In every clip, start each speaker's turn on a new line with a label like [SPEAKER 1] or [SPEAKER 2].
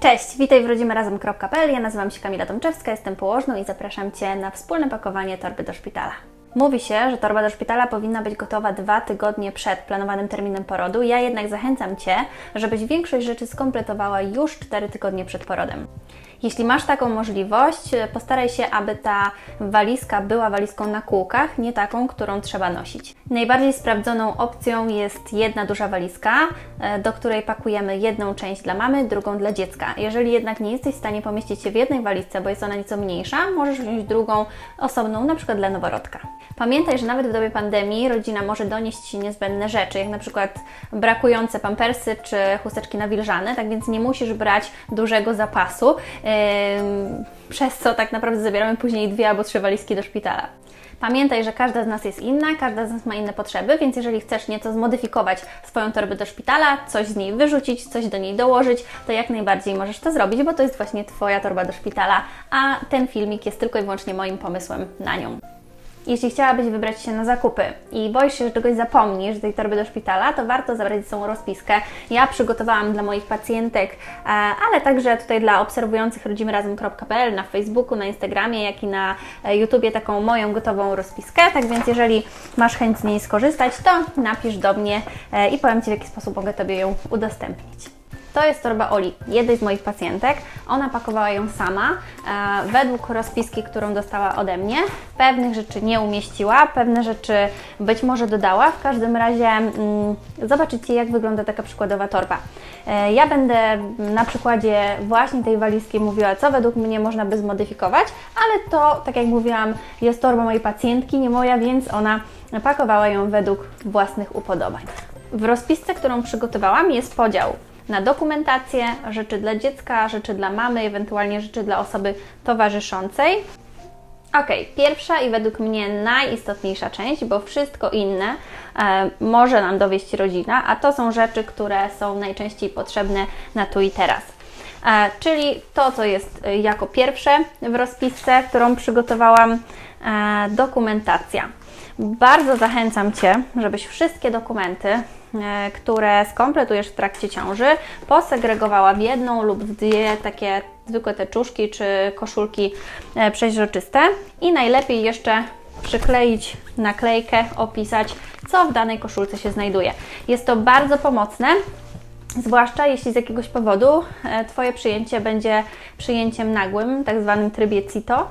[SPEAKER 1] Cześć, witaj w rodzimyrazem.pl. Ja nazywam się Kamila Tomczewska, jestem położną i zapraszam Cię na wspólne pakowanie torby do szpitala. Mówi się, że torba do szpitala powinna być gotowa dwa tygodnie przed planowanym terminem porodu. Ja jednak zachęcam Cię, żebyś większość rzeczy skompletowała już cztery tygodnie przed porodem. Jeśli masz taką możliwość, postaraj się, aby ta walizka była walizką na kółkach, nie taką, którą trzeba nosić. Najbardziej sprawdzoną opcją jest jedna duża walizka, e, do której pakujemy jedną część dla mamy, drugą dla dziecka. Jeżeli jednak nie jesteś w stanie pomieścić się w jednej walizce, bo jest ona nieco mniejsza, możesz wziąć drugą osobną, na przykład dla noworodka. Pamiętaj, że nawet w dobie pandemii rodzina może donieść niezbędne rzeczy, jak na przykład brakujące pampersy czy chusteczki nawilżane, tak więc nie musisz brać dużego zapasu, przez co tak naprawdę zabieramy później dwie albo trzy walizki do szpitala. Pamiętaj, że każda z nas jest inna, każda z nas ma inne potrzeby, więc jeżeli chcesz nieco zmodyfikować swoją torbę do szpitala, coś z niej wyrzucić, coś do niej dołożyć, to jak najbardziej możesz to zrobić, bo to jest właśnie Twoja torba do szpitala, a ten filmik jest tylko i wyłącznie moim pomysłem na nią. Jeśli chciałabyś wybrać się na zakupy i boisz się, że czegoś zapomnisz tej torby do szpitala, to warto zabrać ze sobą rozpiskę. Ja przygotowałam dla moich pacjentek, e, ale także tutaj dla obserwujących rodzimyrazem.pl na Facebooku, na Instagramie, jak i na e, YouTubie taką moją gotową rozpiskę. Tak więc jeżeli masz chęć z niej skorzystać, to napisz do mnie e, i powiem Ci, w jaki sposób mogę Tobie ją udostępnić. To jest torba Oli, jednej z moich pacjentek. Ona pakowała ją sama, e, według rozpiski, którą dostała ode mnie. Pewnych rzeczy nie umieściła, pewne rzeczy być może dodała. W każdym razie mm, zobaczycie, jak wygląda taka przykładowa torba. E, ja będę na przykładzie właśnie tej walizki mówiła, co według mnie można by zmodyfikować, ale to, tak jak mówiłam, jest torba mojej pacjentki, nie moja, więc ona pakowała ją według własnych upodobań. W rozpisce, którą przygotowałam, jest podział na dokumentację, rzeczy dla dziecka, rzeczy dla mamy, ewentualnie rzeczy dla osoby towarzyszącej. Ok, pierwsza i według mnie najistotniejsza część, bo wszystko inne e, może nam dowieść rodzina, a to są rzeczy, które są najczęściej potrzebne na tu i teraz. E, czyli to, co jest e, jako pierwsze w rozpisce, którą przygotowałam, e, dokumentacja. Bardzo zachęcam Cię, żebyś wszystkie dokumenty, które skompletujesz w trakcie ciąży, posegregowała w jedną lub w dwie takie zwykłe teczuszki czy koszulki e, przeźroczyste i najlepiej jeszcze przykleić naklejkę, opisać, co w danej koszulce się znajduje. Jest to bardzo pomocne, Zwłaszcza jeśli z jakiegoś powodu e, Twoje przyjęcie będzie przyjęciem nagłym, tak zwanym trybie CITO,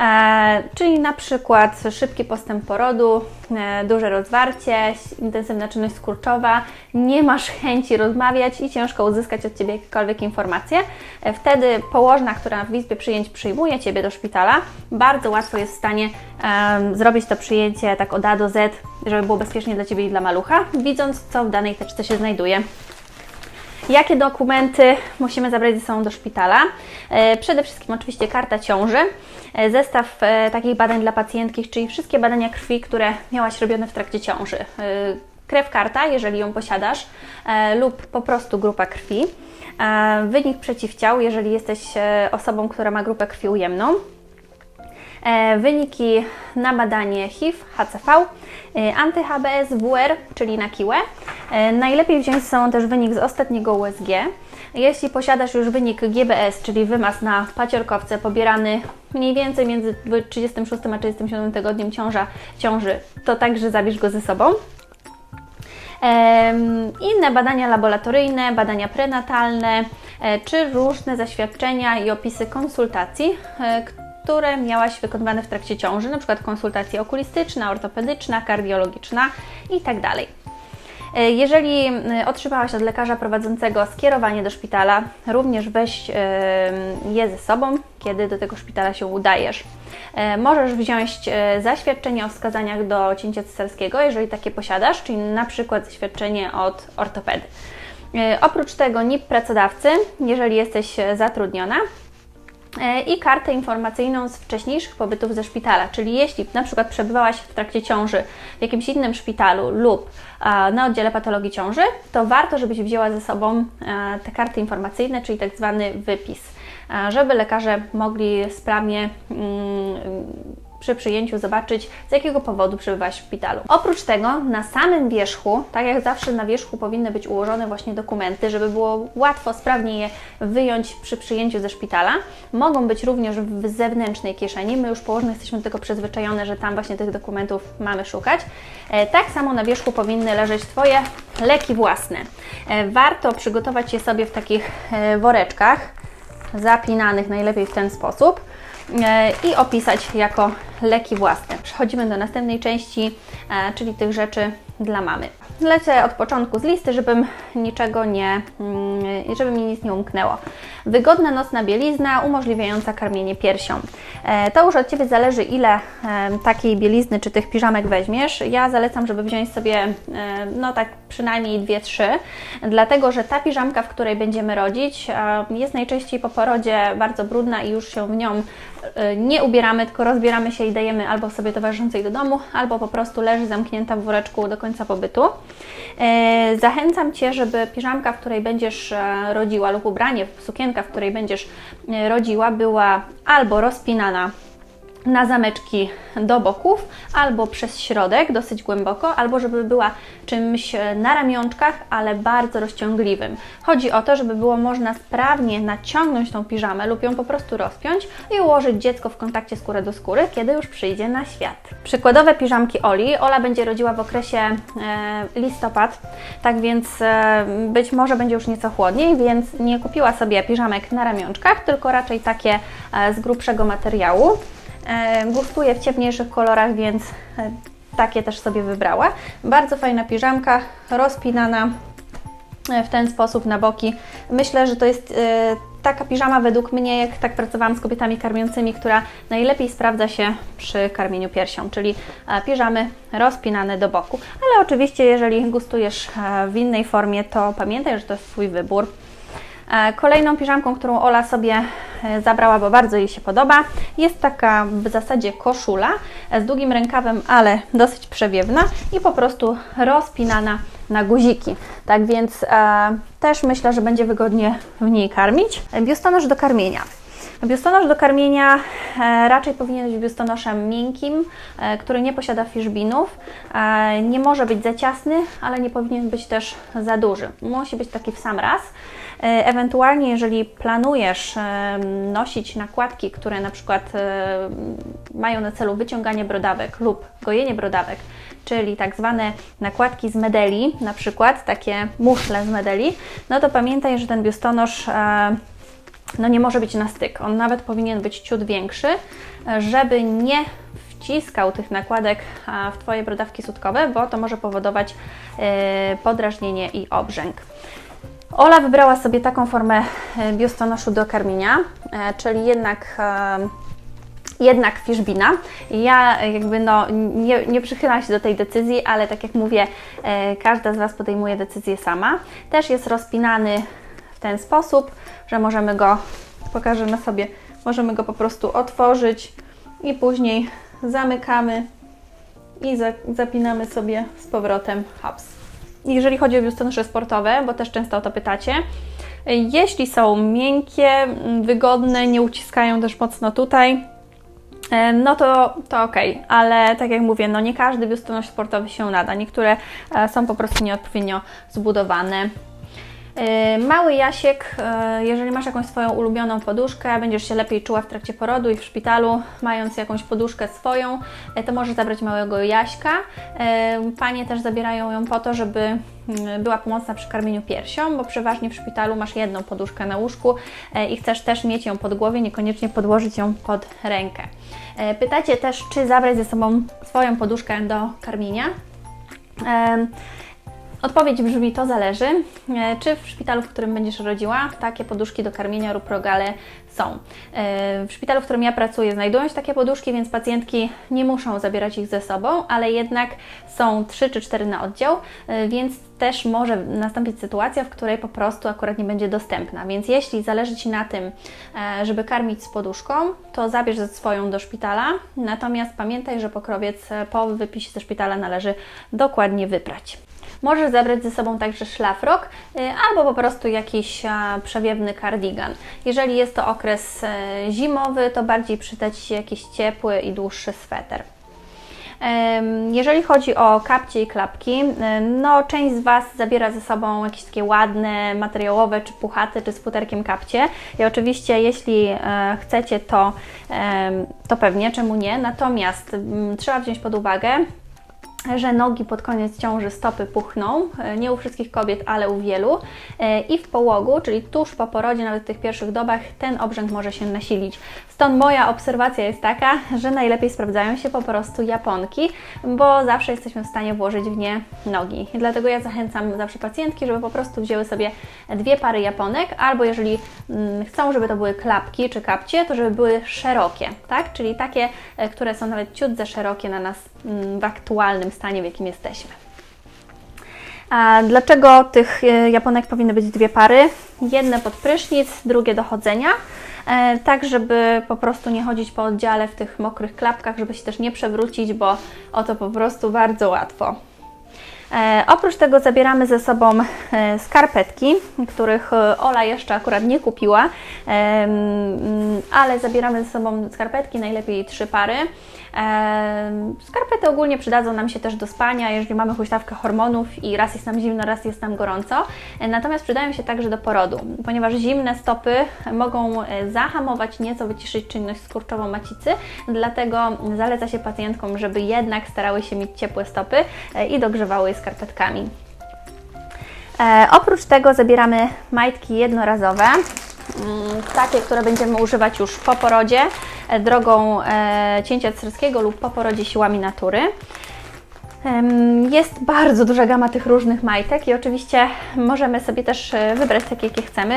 [SPEAKER 1] e, czyli na przykład szybki postęp porodu, e, duże rozwarcie, intensywna czynność skurczowa, nie masz chęci rozmawiać i ciężko uzyskać od Ciebie jakiekolwiek informacje. Wtedy położna, która w izbie przyjęć przyjmuje Ciebie do szpitala, bardzo łatwo jest w stanie zrobić to przyjęcie tak od A do Z, żeby było bezpiecznie dla Ciebie i dla malucha, widząc co w danej teczce się znajduje. Jakie dokumenty musimy zabrać ze sobą do szpitala? E, przede wszystkim oczywiście karta ciąży, e, zestaw e, takich badań dla pacjentki, czyli wszystkie badania krwi, które miałaś robione w trakcie ciąży. Krew karta, jeżeli ją posiadasz, lub po prostu grupa krwi. Wynik przeciwciał, jeżeli jesteś osobą, która ma grupę krwi ujemną wyniki na badanie HIV, HCV, anty-HBS, WR, czyli na kiłę. E, najlepiej wziąć ze sobą też wynik z ostatniego USG. Jeśli posiadasz już wynik GBS, czyli wymaz na paciorkowce pobierany mniej więcej między 36 a 37 tygodniem ciąża, ciąży, to także zabierz go ze sobą. Inne badania laboratoryjne, badania prenatalne, czy różne zaświadczenia i opisy konsultacji, które miałaś wykonywane w trakcie ciąży, np. konsultacja okulistyczna, ortopedyczna, kardiologiczna itd. Tak e, jeżeli e, otrzymałaś od lekarza prowadzącego skierowanie do szpitala, również weź e, je ze sobą, kiedy do tego szpitala się udajesz. Możesz wziąć zaświadczenie o wskazaniach do cięcia cesarskiego, jeżeli takie posiadasz, czyli na przykład zaświadczenie od ortopedy. Oprócz tego NIP pracodawcy, jeżeli jesteś zatrudniona, i kartę informacyjną z wcześniejszych pobytów ze szpitala. Czyli jeśli na przykład przebywałaś w trakcie ciąży w jakimś innym szpitalu lub na oddziale patologii ciąży, to warto, żebyś wzięła ze sobą e, te karty informacyjne, czyli tak zwany wypis, żeby lekarze mogli sprawnie mm, przy przyjęciu zobaczyć, z jakiego powodu przebywasz w szpitalu. Oprócz tego, na samym wierzchu, tak jak zawsze na wierzchu powinny być ułożone właśnie dokumenty, żeby było łatwo, sprawnie je wyjąć przy przyjęciu ze szpitala, mogą być również w zewnętrznej kieszeni. My już położone jesteśmy do tego przyzwyczajone, że tam właśnie tych dokumentów mamy szukać. E, tak samo na wierzchu powinny leżeć Twoje leki własne. E, warto przygotować je sobie w takich e, woreczkach, zapinanych najlepiej w ten sposób i opisać jako leki własne. Przechodzimy do następnej części, e, czyli tych rzeczy dla mamy. Lecę od początku z listy, żebym niczego nie, mm, żeby mi nic nie umknęło. Wygodna nocna bielizna umożliwiająca karmienie piersią. E, To już od Ciebie zależy, ile e, takiej bielizny czy tych piżamek weźmiesz. Ja zalecam, żeby wziąć sobie e, no tak przynajmniej dwie, trzy, dlatego że ta piżamka, w której będziemy rodzić, e, jest najczęściej po porodzie bardzo brudna i już się w nią e, nie ubieramy, tylko rozbieramy się i dajemy albo sobie towarzyszącej do domu, albo po prostu leży zamknięta w woreczku do końca pobytu. E, Zachęcam Cię, żeby piżamka, w której będziesz e, rodziła lub ubranie, sukienka, w której będziesz e, rodziła, była albo rozpinana na zameczki do boków, albo przez środek, dosyć głęboko, albo żeby była czymś e, na ramionczkach, ale bardzo rozciągliwym. Chodzi o to, żeby było można sprawnie naciągnąć tą piżamę lub ją po prostu rozpiąć i ułożyć dziecko w kontakcie skóry do skóry, kiedy już przyjdzie na świat. Przykładowe piżamki Oli. Ola będzie rodziła w okresie e, listopad, tak więc e, być może będzie już nieco chłodniej, więc nie kupiła sobie piżamek na ramionczkach, tylko raczej takie z grubszego materiału. Gustuje w ciemniejszych kolorach, więc e, takie też sobie wybrała. Bardzo fajna piżamka, rozpinana e, w ten sposób na boki. Myślę, że to jest e, taka piżama według mnie, jak tak pracowałam z kobietami karmiącymi, która najlepiej sprawdza się przy karmieniu piersią, czyli piżamy rozpinane do boku. Ale oczywiście, jeżeli gustujesz w innej formie, to pamiętaj, że to jest Twój wybór. E, Kolejną piżamką, którą Ola sobie e, zabrała, bo bardzo jej się podoba, jest taka w zasadzie koszula z długim rękawem, ale dosyć przewiewna i po prostu rozpinana na guziki. Tak więc e, też myślę, że będzie wygodnie w niej karmić. Biustonosz do karmienia. Biustonosz do karmienia raczej powinien być biustonoszem miękkim, który nie posiada fiszbinów. Nie może być za ciasny, ale nie powinien być też za duży. Musi być taki w sam raz. E, Ewentualnie, jeżeli planujesz nosić nakładki, które na przykład e, mają na celu wyciąganie brodawek lub gojenie brodawek, czyli tak zwane nakładki z medeli, na przykład takie muszle z medeli, no to pamiętaj, że ten biustonosz e, no nie może być na styk. On nawet powinien być ciut większy, żeby nie wciskał tych nakładek w Twoje brodawki sutkowe, bo to może powodować podrażnienie i obrzęk. Ola wybrała sobie taką formę e, biustonoszu do karmienia, e, czyli jednak e, jednak fiszbina. Ja jakby no nie, nie przychylam się do tej decyzji, ale tak jak mówię, każda z Was podejmuje decyzję sama. Też jest rozpinany w ten sposób, że możemy go, pokażę na sobie, możemy go po prostu otworzyć i później zamykamy i za, zapinamy sobie z powrotem haps. Jeżeli chodzi o biustonosze sportowe, bo też często o to pytacie, jeśli są miękkie, mm, wygodne, nie uciskają też mocno tutaj, E, no to, to ok, ale tak jak mówię, no nie każdy biustonosz sportowy się nada. Niektóre e, są po prostu nieodpowiednio zbudowane. E, Mały Jasiek, e, jeżeli masz jakąś swoją ulubioną poduszkę, będziesz się lepiej czuła w trakcie porodu i w szpitalu, mając jakąś poduszkę swoją, e, to możesz zabrać małego Jaśka. Panie też zabierają ją po to, żeby była pomocna przy karmieniu piersią, bo przeważnie w szpitalu masz jedną poduszkę na łóżku i chcesz też mieć ją pod głowę, niekoniecznie podłożyć ją pod rękę. Pytacie też, czy zabrać ze sobą swoją poduszkę do karmienia. Odpowiedź brzmi, to zależy. E, Czy w szpitalu, w którym będziesz rodziła, takie poduszki do karmienia lub rogale są. E, W szpitalu, w którym ja pracuję, znajdują się takie poduszki, więc pacjentki nie muszą zabierać ich ze sobą, ale jednak są 3 czy 4 na oddział, e, więc też może nastąpić sytuacja, w której po prostu akurat nie będzie dostępna. Więc jeśli zależy Ci na tym, żeby karmić z poduszką, to zabierz ze swoją do szpitala. Natomiast pamiętaj, że pokrowiec po wypisie ze szpitala należy dokładnie wyprać. Możesz zabrać ze sobą także szlafrok y, albo po prostu jakiś a, przewiewny kardigan. Jeżeli jest to okres e, zimowy, to bardziej przyda Ci się jakiś ciepły i dłuższy sweter. Jeżeli chodzi o kapcie i klapki, e, no część z Was zabiera ze sobą jakieś takie ładne, materiałowe, czy puchate, czy z futerkiem kapcie. I oczywiście, jeśli e, chcecie, to, to pewnie, czemu nie. Natomiast mm, trzeba wziąć pod uwagę, że nogi pod koniec ciąży stopy puchną, e, nie u wszystkich kobiet, ale u wielu. E, I w połogu, czyli tuż po porodzie, nawet w tych pierwszych dobach, ten obrzęk może się nasilić. Stąd moja obserwacja jest taka, że najlepiej sprawdzają się po prostu japonki, bo zawsze jesteśmy w stanie włożyć w nie nogi. Dlatego ja zachęcam zawsze pacjentki, żeby po prostu wzięły sobie dwie pary japonek, albo jeżeli mm, chcą, żeby to były klapki czy kapcie, to żeby były szerokie, tak? Czyli takie, e, które są nawet ciut za szerokie na nas mm, w aktualnym stanie, w jakim jesteśmy. A dlaczego tych e, japonek powinny być dwie pary? Jedne pod prysznic, drugie do chodzenia. E, tak, żeby po prostu nie chodzić po oddziale w tych mokrych klapkach, żeby się też nie przewrócić, bo o to po prostu bardzo łatwo. E, oprócz tego zabieramy ze sobą e, skarpetki, których Ola jeszcze akurat nie kupiła, ale zabieramy ze sobą skarpetki, najlepiej trzy pary. Skarpety ogólnie przydadzą nam się też do spania, jeżeli mamy huśtawkę hormonów i raz jest nam zimno, raz jest nam gorąco. E, Natomiast przydają się także do porodu, ponieważ zimne stopy mogą e, zahamować, nieco wyciszyć czynność skurczową macicy, dlatego zaleca się pacjentkom, żeby jednak starały się mieć ciepłe stopy e, i dogrzewały je skarpetkami. Oprócz tego zabieramy majtki jednorazowe, takie, które będziemy używać już po porodzie, e, drogą e, cięcia cesarskiego lub po porodzie siłami natury. Jest bardzo duża gama tych różnych majtek i oczywiście możemy sobie też e, wybrać takie, jakie chcemy.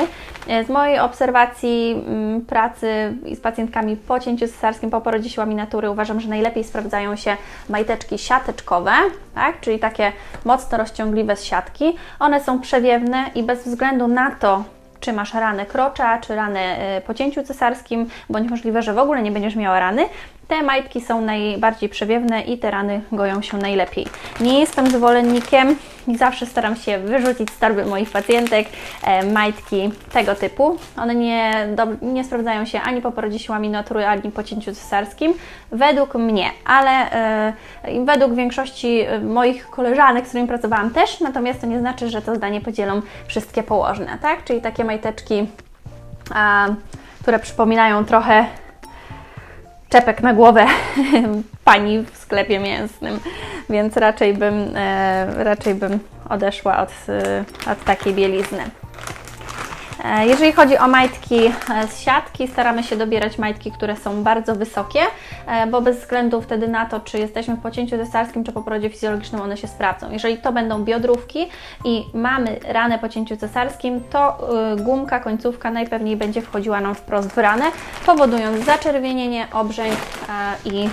[SPEAKER 1] Z mojej obserwacji mm, pracy z pacjentkami po cięciu cesarskim, po porodzie siłami natury uważam, że najlepiej sprawdzają się majteczki siateczkowe, tak? czyli takie mocno rozciągliwe z siatki. One są przewiewne i bez względu na to, czy masz ranę krocza, czy ranę e, po cięciu cesarskim, bądź możliwe, że w ogóle nie będziesz miała rany, te majtki są najbardziej przewiewne i te rany goją się najlepiej. Nie jestem zwolennikiem i zawsze staram się wyrzucić z torby moich pacjentek e, majtki tego typu. One nie, do, nie sprawdzają się ani po porodzie siłami natury, ani po cięciu cesarskim, według mnie, ale e, według większości e, moich koleżanek, z którymi pracowałam też, natomiast to nie znaczy, że to zdanie podzielą wszystkie położne, tak? Czyli takie majteczki, a, które przypominają trochę czepek na głowę pani w sklepie mięsnym, więc raczej bym, e, raczej bym odeszła od, e, od takiej bielizny. E, Jeżeli chodzi o majtki e, z siatki, staramy się dobierać majtki, które są bardzo wysokie, e, bo bez względu wtedy na to, czy jesteśmy po cięciu cesarskim, czy po porodzie fizjologicznym, one się sprawdzą. Jeżeli to będą biodrówki i mamy ranę po cięciu cesarskim, to gumka, końcówka najpewniej będzie wchodziła nam wprost w ranę, powodując zaczerwienienie, obrzęk i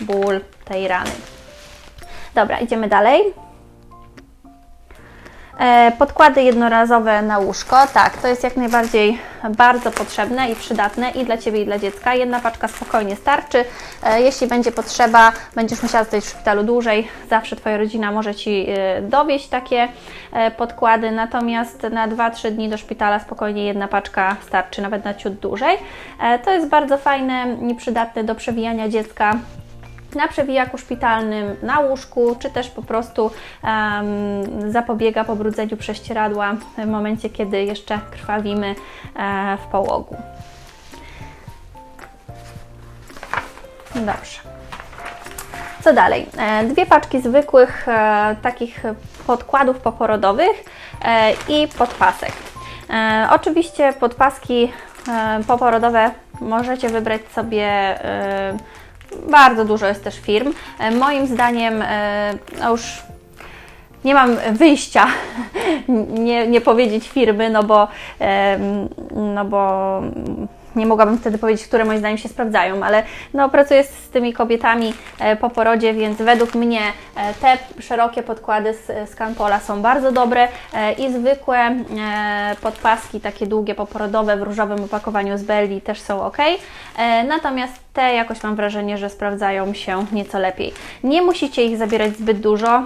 [SPEAKER 1] ból tej rany. Dobra, idziemy dalej. E, Podkłady jednorazowe na łóżko, tak, to jest jak najbardziej bardzo potrzebne i przydatne i dla Ciebie i dla dziecka. Jedna paczka spokojnie starczy. E, Jeśli będzie potrzeba, będziesz musiała zostać w szpitalu dłużej, zawsze Twoja rodzina może Ci e, dowieść takie podkłady, natomiast na 2-3 dni do szpitala spokojnie jedna paczka starczy, nawet na ciut dłużej. To jest bardzo fajne i przydatne do przewijania dziecka na przewijaku szpitalnym, na łóżku, czy też po prostu em, zapobiega pobrudzeniu prześcieradła w momencie, kiedy jeszcze krwawimy e, w połogu. Dobrze. Co dalej? E, Dwie paczki zwykłych e, takich podkładów poporodowych e, i podpasek. E, Oczywiście podpaski e, poporodowe możecie wybrać sobie e, bardzo dużo jest też firm. E, Moim zdaniem, e, no już nie mam wyjścia nie, nie powiedzieć firmy, no bo, no bo nie mogłabym wtedy powiedzieć, które moim zdaniem się sprawdzają, ale no, pracuję z tymi kobietami e, po porodzie, więc według mnie e, te szerokie podkłady z, z są bardzo dobre e, i zwykłe podpaski, takie długie poporodowe w różowym opakowaniu z Belli też są ok. Natomiast te jakoś mam wrażenie, że sprawdzają się nieco lepiej. Nie musicie ich zabierać zbyt dużo,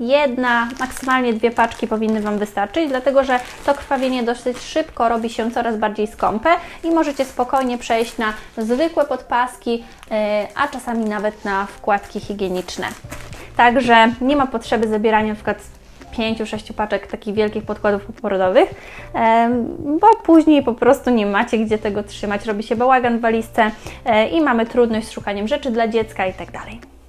[SPEAKER 1] jedna, maksymalnie dwie paczki powinny Wam wystarczyć, dlatego że to krwawienie dosyć szybko robi się coraz bardziej skąpe i możecie spokojnie przejść na zwykłe podpaski, yy, a czasami nawet na wkładki higieniczne. Także nie ma potrzeby zabierania pięciu, sześciu paczek takich wielkich podkładów poporodowych, bo później po prostu nie macie gdzie tego trzymać, robi się bałagan w walizce e, i mamy trudność z szukaniem rzeczy dla dziecka i tak dalej.